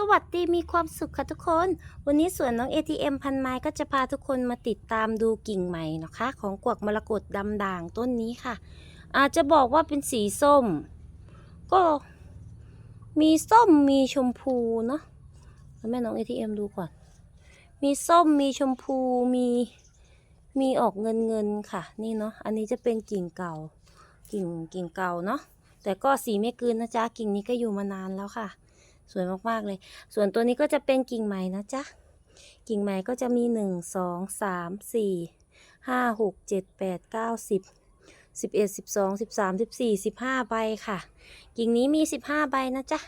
สวัสดีมีความสุขค่ะทุกคน วันนี้สวนน้อง ATM พันไม้ก็จะพาทุกคนมาติดตามดูกิ่งใหม่นะคะ ของกวักมรกตดำด่างต้นนี้ค่ะ อาจจะบอกว่าเป็นสีส้ม ก็มีส้มมีชมพูเนาะแล้วแม่น้อง ATM ดูก่อน มีส้มมีชมพูมีมีออกเงินเงินค่ะ นี่เนาะอันนี้จะเป็นกิ่งเก่า กิ่งกิ่งเก่าเนาะแต่ก็สีไม่กืนนะจ๊ะกิ่งนี้ก็อยู่มานานแล้วค่ะ สวยมากๆเลย ส่วนตัวนี้ก็จะเป็นกิ่งใหม่นะจ๊ะ กิ่งใหม่ก็จะมีหนึ่งสองสามสี่ห้าหกเจ็ดแปดเก้าสิบสิบเอ็ดสิบสองสิบสามสิบสี่สิบห้าใบค่ะ กิ่งนี้มีสิบห้าใบนะจ๊ะ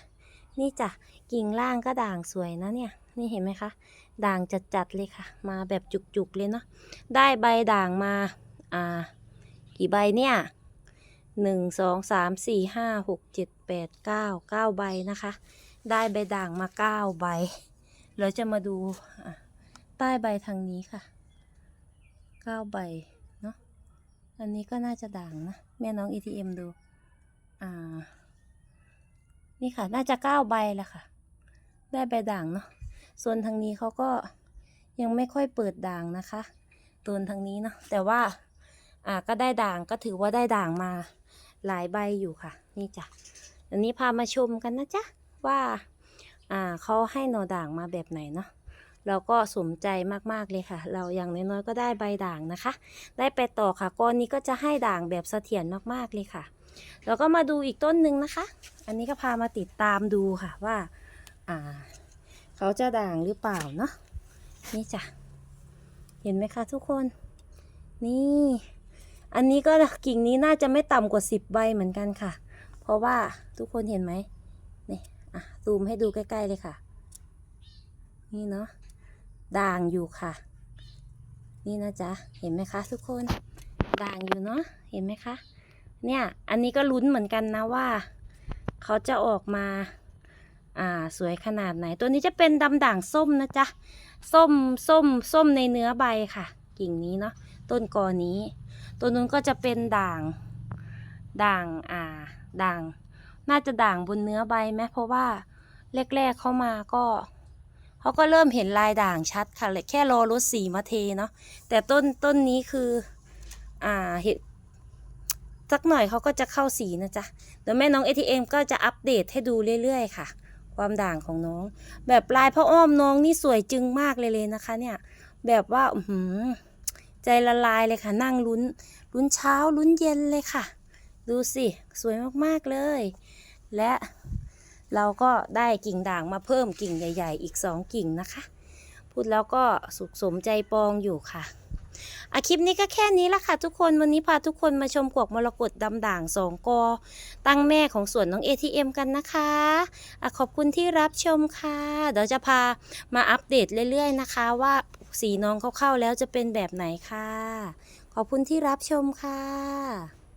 นี่จ้ะ กิ่งล่างก็ด่างสวยนะเนี่ย นี่เห็นไหมคะ ด่างจัดๆเลยค่ะ มาแบบจุกๆเลยเนาะ ได้ใบด่างมา อ่า กี่ใบเนี่ยหนึ่งสองสามสี่ห้าหกเจ็ดแปดเก้าเก้าใบนะคะ ได้ใบด่างมาเก้าใบ เราจะมาดูใต้ใบทางนี้ค่ะเก้าใบเนาะ อันนี้ก็น่าจะด่างนะ แม่น้อง ATM ดู อ่า นี่ค่ะ น่าจะเก้าใบแหละค่ะ ได้ใบด่างเนาะ ส่วนทางนี้เขาก็ยังไม่ค่อยเปิดด่างนะคะตัวทางนี้เนาะ แต่ว่า อ่า ก็ได้ด่างก็ถือว่าได้ด่างมาหลายใบอยู่ค่ะ นี่จ้ะอันนี้พามาชมกันนะจ๊ะ ว่าอ่าเขาให้หน่อด่างมาแบบไหนเนาะเราก็สมใจมากๆเลยค่ะ เราอย่างน้อยๆก็ได้ใบด่างนะคะ ได้ไปต่อค่ะก้อนนี้ก็จะให้ด่างแบบเสถียรมากๆเลยค่ะ แล้วก็มาดูอีกต้นหนึ่งนะคะ อันนี้ก็พามาติดตามดูค่ะว่าอ่าเขาจะด่างหรือเปล่าเนาะนี่จ้ะเห็นไหมคะทุกคน นี่ อันนี้ก็กิ่งนี้น่าจะไม่ต่ำกว่าสิบใบเหมือนกันค่ะ เพราะว่าทุกคนเห็นไหมนี่ อะซูมให้ดูใกล้ ๆ เลยค่ะ นี่เนาะด่างอยู่ค่ะ นี่นะจ๊ะ เห็นไหมคะ ทุกคน ด่างอยู่เนาะเห็นไหมคะ เนี่ย อันนี้ก็ลุ้นเหมือนกันนะว่า เขาจะออกมา อ่าสวยขนาดไหน ตัวนี้จะเป็นดำด่างส้มนะจ๊ะ ส้มส้มส้มในเนื้อใบค่ะ กิ่งนี้เนาะต้นกอนี้ ตัวนู้นก็จะเป็นด่าง ด่างอ่า ด่าง น่าจะด่างบนเนื้อใบไหมเพราะว่าแรกๆเข้ามาก็เขาก็เริ่มเห็นลายด่างชัดค่ะเลยแค่รอรถสีมาเทเนาะแต่ต้นต้นนี้คือ อ่าเห็นสักหน่อยเขาก็จะเข้าสีนะจ๊ะเดี๋ยวแม่น้อง ATM ก็จะอัปเดตให้ดูเรื่อยๆค่ะ ความด่างของน้อง แบบลายพระอ้อมน้องนี่สวยจึงมากเลยเลยนะคะ เนี่ย แบบว่าอื้อหือใจละลายเลยค่ะ นั่งลุ้นลุ้นเช้าลุ้นเย็นเลยค่ะ ดูสิสวยมากๆเลย และเราก็ได้กิ่งด่างมาเพิ่มกิ่งใหญ่ ๆ อีกสองกิ่งนะคะ พูดแล้วก็สุขสมใจปองอยู่ค่ะอะคลิปนี้ก็แค่นี้ละค่ะทุกคนวันนี้พาทุกคนมาชมกวกมรกตดำด่างสองกอ ตั้งแม่ของสวนน้อง ATM กันนะคะอะขอบคุณที่รับชมค่ะ เดี๋ยวจะพามาอัปเดตเรื่อยๆนะคะ ว่าสีน้องเขาเข้าแล้วจะเป็นแบบไหนค่ะ ขอบคุณที่รับชมค่ะ